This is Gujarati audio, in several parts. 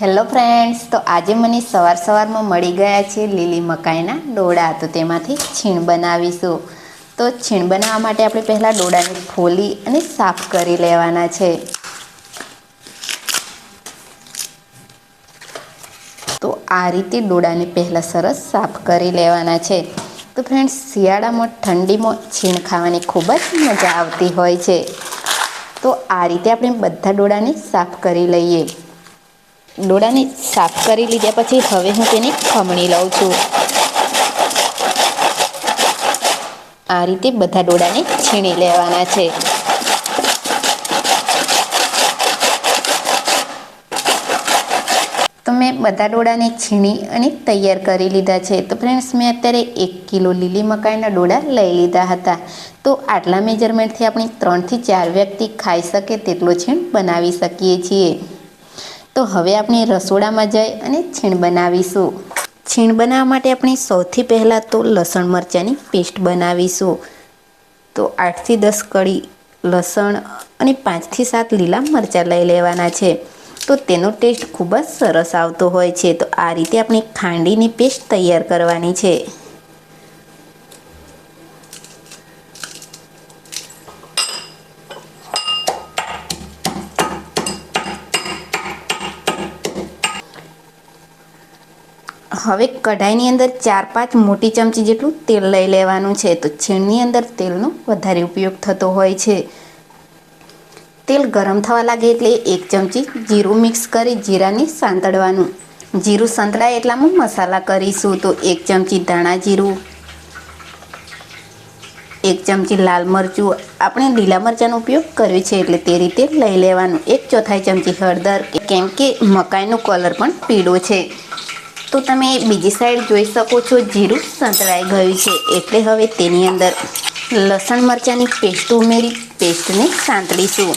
હેલો ફ્રેન્ડ્સ તો આજે મને સવાર સવારમાં મળી ગયા છે લીલી મકાઈના ડોડા. તો તેમાંથી છીણ બનાવીશું. તો છીણ બનાવવા માટે આપણે પહેલાં ડોડાને ખોલી અને સાફ કરી લેવાના છે. તો આ રીતે ડોડાને પહેલાં સરસ સાફ કરી લેવાના છે. તો ફ્રેન્ડ્સ શિયાળામાં ઠંડીમાં છીણ ખાવાની ખૂબ જ મજા આવતી હોય છે. તો આ રીતે આપણે બધા ડોડાને સાફ કરી લઈએ. ડોડાને સાફ કરી લીધા પછી હવે હું તેને ખમણી લઉં છું. આ રીતે બધા ડોડાને છીણી લેવાના છે. તો મેં બધા ડોડાને છીણી અને તૈયાર કરી લીધા છે. તો ફ્રેન્ડ્સ મેં અત્યારે એક કિલો લીલી મકાઈના ડોડા લઈ લીધા હતા. તો આટલા મેજરમેન્ટથી આપણે ત્રણથી ચાર વ્યક્તિ ખાઈ શકે તેટલો છીણ બનાવી શકીએ છીએ. તો હવે આપણે રસોડામાં જઈ અને છીણ બનાવીશું. છીણ બનાવવા માટે આપણે સૌથી પહેલાં તો લસણ મરચાંની પેસ્ટ બનાવીશું. તો આઠથી દસ કળી લસણ અને પાંચથી સાત લીલા મરચાં લઈ લેવાના છે. તો તેનો ટેસ્ટ ખૂબ જ સરસ આવતો હોય છે. તો આ રીતે આપણે ખાંડીની પેસ્ટ તૈયાર કરવાની છે. હવે કઢાઈની અંદર ચાર પાંચ મોટી ચમચી જેટલું તેલ લઈ લેવાનું છે. તો છીણની અંદર તેલનો વધારે ઉપયોગ થતો હોય છે. તેલ ગરમ થવા લાગે એટલે એક ચમચી જીરું મિક્સ કરી જીરાને સાંતળવાનું. જીરું સંતળાય એટલામાં મસાલા કરીશું. તો એક ચમચી ધાણા જીરું, એક ચમચી લાલ મરચું. આપણે લીલા મરચાંનો ઉપયોગ કર્યો છે એટલે તે રીતે લઈ લેવાનું. એક ચોથાઈ ચમચી હળદર. કેમ કે મકાઈનો કલર પણ પીળો છે. તો તમે બીજી સાઈડ જોઈ શકો છો, જીરું સંતળાઈ ગયું છે. એટલે હવે તેની અંદર લસણ મરચાંની પેસ્ટ ઉમેરી પેસ્ટને સાંતળીશું.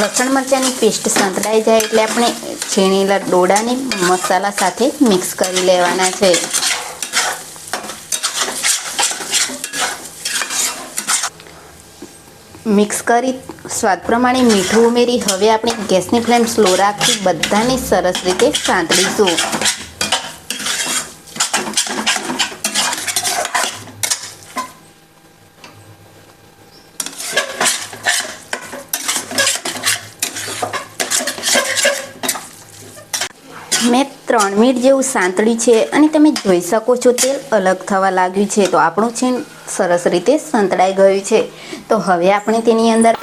લસણ મરચાંની પેસ્ટ સંતળાઈ જાય એટલે આપણે છીણેલા ડોડાને મસાલા સાથે મિક્સ કરી લેવાના છે. મિક્સ કરી સ્વાદ પ્રમાણે મીઠું ઉમેરી હવે આપણે ગેસની ફ્લેમ સ્લો રાખી બધાને સરસ રીતે સાંતળીશું. મેં ત્રણ મિનિટ જેવું સાંતળી છે અને તમે જોઈ શકો છો તેલ અલગ થવા લાગ્યું છે. તો આપણું છીણ સરસ રીતે સંતળાઈ ગયું છે. તો હવે આપણે તેની અંદર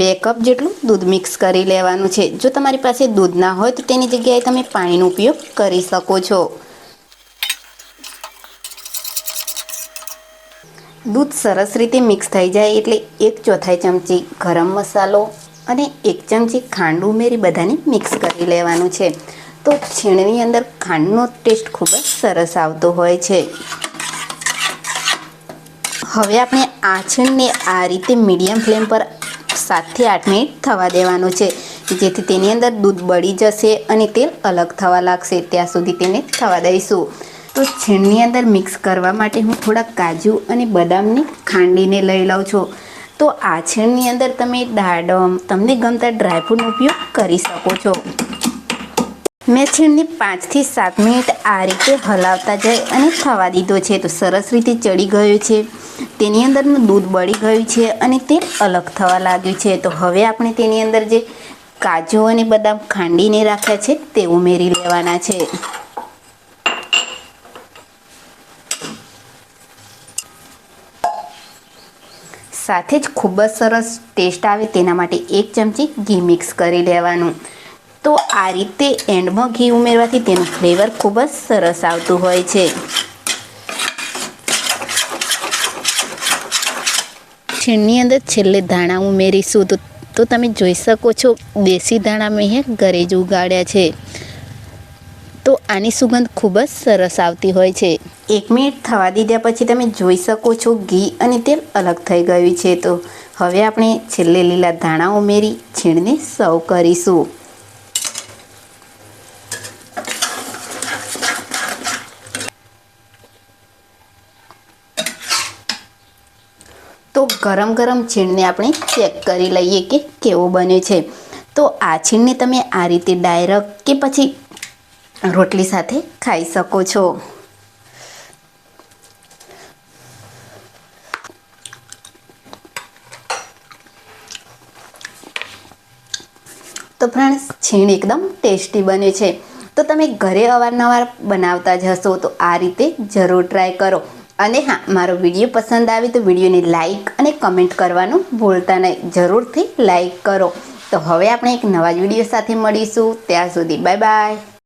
બે કપ જેટલું દૂધ મિક્સ કરી લેવાનું છે. જો તમારી પાસે દૂધ ના હોય તો તેની જગ્યાએ તમે પાણીનો ઉપયોગ કરી શકો છો. દૂધ સરસ રીતે મિક્સ થઈ જાય એટલે એક ચોથાઈ ચમચી ગરમ મસાલો અને એક ચમચી ખાંડ ઉમેરી બધાને મિક્સ કરી લેવાનું છે. તો છીણની અંદર ખાંડનો ટેસ્ટ ખૂબ જ સરસ આવતો હોય છે. હવે આપણે આ આ રીતે મીડિયમ ફ્લેમ પર સાતથી આઠ મિનિટ થવા દેવાનું છે. જેથી તેની અંદર દૂધ બળી જશે અને તેલ અલગ થવા લાગશે. ત્યાં સુધી તેને થવા દઈશું. તો છીણની અંદર મિક્સ કરવા માટે હું થોડા કાજુ અને બદામને ખાંડીને લઈ લઉં છું. તો આછીણની અંદર તમે દાડમ, તમને ગમતા ડ્રાયફ્રૂટનો ઉપયોગ કરી શકો છો. મેં છીણને પાંચથી સાત મિનિટ આ રીતે હલાવતા જઈ અને થવા દીધો છે. તો સરસ રીતે ચડી ગયો છે. તેની અંદરનું દૂધ બળી ગયું છે અને તે અલગ થવા લાગ્યું છે. તો હવે આપણે તેની અંદર જે કાજુ અને બદામ ખાંડીને રાખ્યા છે, તે ઉમેરી લેવાના છે. સાથે જ ખૂબ જ સરસ ટેસ્ટ આવે તેના માટે એક ચમચી ઘી મિક્સ કરી લેવાનું. તો આ રીતે એન્ડમાં ઘી ઉમેરવાથી તેનું ફ્લેવર ખૂબ જ સરસ આવતું હોય છે. છીણની અંદર છેલ્લે ધાણા ઉમેરીશું. તો તો તમે જોઈ શકો છો, દેશી ધાણા મેં ઘરે જ ઉગાડ્યા છે. તો આની સુગંધ ખૂબ જ સરસ આવતી હોય છે. એક મિનિટ થવા દીધા પછી તમે જોઈ શકો છો ઘી અને તેલ અલગ થઈ ગયું છે તો હવે આપણે છેલ્લે લીલા ધાણા ઉમેરી છીણને સર્વ કરીશું. તો ગરમ ગરમ છીણને આપણે ચેક કરી લઈએ કે કેવો બન્યો છે. તો આ છીણને તમે આ રીતે ડાયરેક્ટ કે પછી રોટલી સાથે ખાઈ શકો છો. તો ફ્રેન્ડ્સ છીણ એકદમ ટેસ્ટી બને છે. તો તમે ઘરે અવારનવાર બનાવતા જ હશો તો આ રીતે જરૂર ટ્રાય કરો. અને હા, મારો વીડિયો પસંદ આવે તો વિડીયોને લાઇક અને કમેન્ટ કરવાનું ભૂલતા નહીં. જરૂરથી લાઈક કરો. તો હવે આપણે એક નવા જ વીડિયો સાથે મળીશું. ત્યાં સુધી બાય બાય